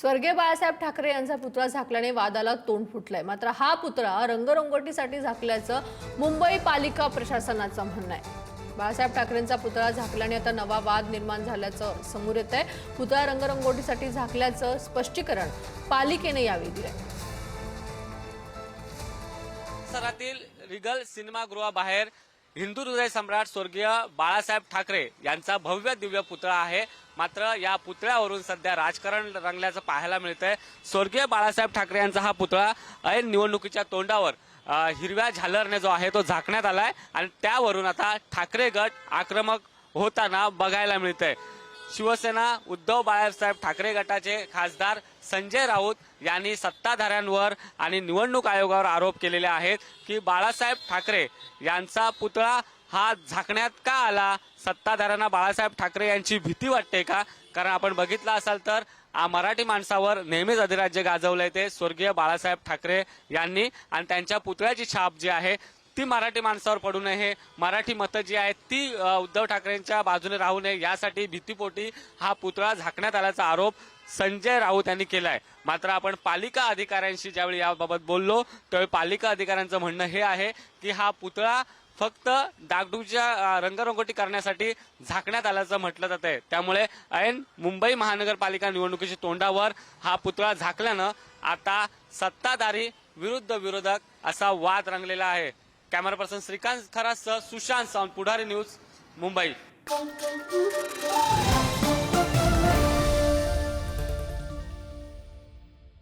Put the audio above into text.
स्वर्गीय बाळासाहेब ठाकरे यांचा पुतळा झाकल्याने वादाला तोंड फुटलंय. मात्र हा पुतळा रंगरंगोटीसाठी झाकल्याचं मुंबई पालिका प्रशासनाचं म्हणणं आहे. बाळासाहेब ठाकरेंचा पुतळा झाकल्याने आता नवा वाद निर्माण झाल्याचं समोर येत आहे पुतळा रंगरंगोटीसाठी झाकल्याचं स्पष्टीकरण पालिकेने यावेळी दिलंय. परिसरातील रिगल सिनेमागृहाबाहेर हिंदू हृदय सम्राट स्वर्गीय बाळासाहेब ठाकरे यांचा भव्य दिव्य पुतळा आहे. मात्र या पुतळ्यावरून सध्या राजकारण रंगल्याचं पाहायला मिळतंय. स्वर्गीय बाळासाहेब ठाकरे यांचा हा पुतळा ऐन निवडणुकीच्या तोंडावर हिरव्या झालरने जो आहे तो झाकण्यात आलाय आणि त्यावरून आता ठाकरे गट आक्रमक होताना बघायला मिळतंय. शिवसेना उद्धव बाळासाहेब ठाकरे गटाचे खासदार संजय राऊत यांनी सत्ताधाऱ्यांवर आणि निवडणूक आयोगावर आरोप केलेले आहेत की बाळासाहेब ठाकरे यांचा पुतळा हा झाकण्यात का आला? सत्ताधाऱ्यांना बाळासाहेब ठाकरे यांची भीती वाटते का? कारण आपण बघितलं असाल तर आ, मराठी माणसावर नेहमीच अधिराज्य गाजवलंय ते स्वर्गीय बाळासाहेब ठाकरे यांनी. आणि त्यांच्या पुतळ्याची छाप जी आहे ती मराठी माणसावर पडू नये. हे मराठी मतं जी आहेत ती उद्धव ठाकरेंच्या बाजूने राहू नये. यासाठी भीतीपोटी हा पुतळा झाकण्यात आल्याचा आरोप संजय राऊत यांनी केलाय. मात्र आपण पालिका अधिकाऱ्यांशी ज्यावेळी याबाबत बोललो त्यावेळी पालिका अधिकाऱ्यांचं म्हणणं हे आहे की हा पुतळा फक्त डागडुगच्या रंगरंगोटी करण्यासाठी झाकण्यात आल्याचं म्हटलं जात आहे. त्यामुळे ऐन मुंबई महानगरपालिका निवडणुकीच्या तोंडावर हा पुतळा झाकल्यानं आता सत्ताधारी विरुद्ध विरोधक असा वाद रंगलेला आहे. कॅमेरा पर्सन श्रीकांत खरासह सुशांत सावंत पुढारी न्यूज मुंबई.